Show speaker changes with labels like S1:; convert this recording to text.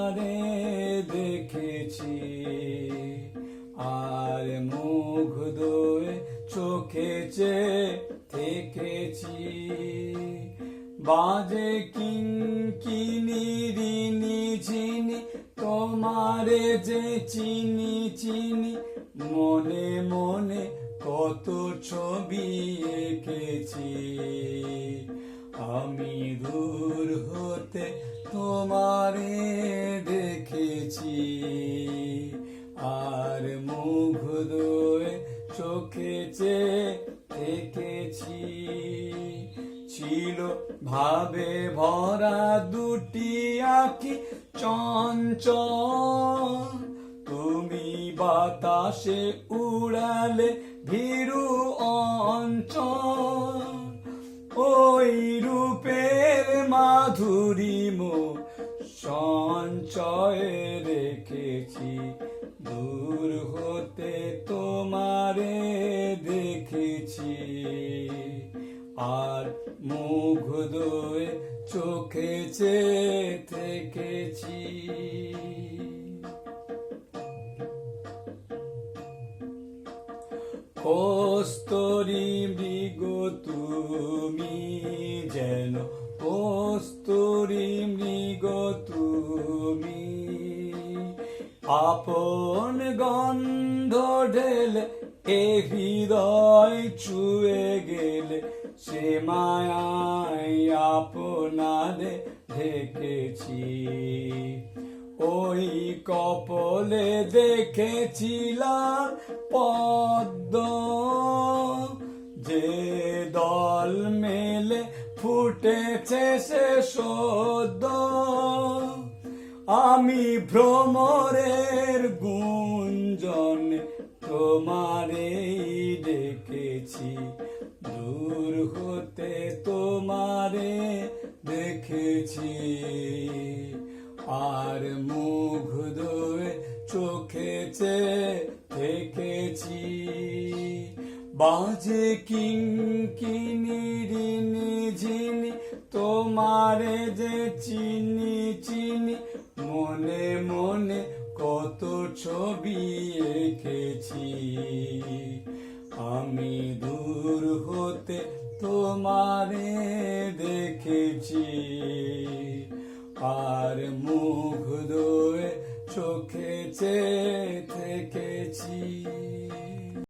S1: তোমারে দেখেছি। আর মুখ দোয়ে চোখে থেকেছি। বাজে কিং কিনি রিনি চিনি তোমারে যে চিনি চিনি, মনে মনে কত ছবি এঁকেছি। আমি দূর হয়ে হতে তোমারে দেখেছি। আর মুগ্ধ হয়ে চোখে থেকেছি ছিল ভাবে ভরা দুটি আঁকি চঞ্চল। তুমি বাতাসে উড়ালে ভীরু অঞ্চল। ওই রূপের মাধুরীম সঞ্চয়ে রেখেছি। দূর হতে তোমারে দেখেছি। আর মুখ হয়ে চোখে চেয়ে থেকেছি। কস্তরি মৃগ তুমি যেন কস্তরি মৃগ তুমি। আপন গন্ধ ঢেলে এ হৃদয় ছুঁয়ে গেলে সে মায়ায় আপনারে ঢেকেছি ওই কপলে দেখেছিলাম পদ্ম যে ফুটেছে সে সদ্য। আমি ভ্রমরের গুঞ্জন তোমারেই ডেকেছি দূর হতে তোমারে দেখেছি। আর মুগ্ধ হয়ে চোখে চেয়ে থেকেছি বাজে রিনি ঝিনি, তোমারে যে চিনি চিনি, মনে মনে কত ছবি এঁকেছি। আমি দূর হতে তোমারে দেখেছি, আর মুখ হয়ে চোখে চেয়ে থেকেছি।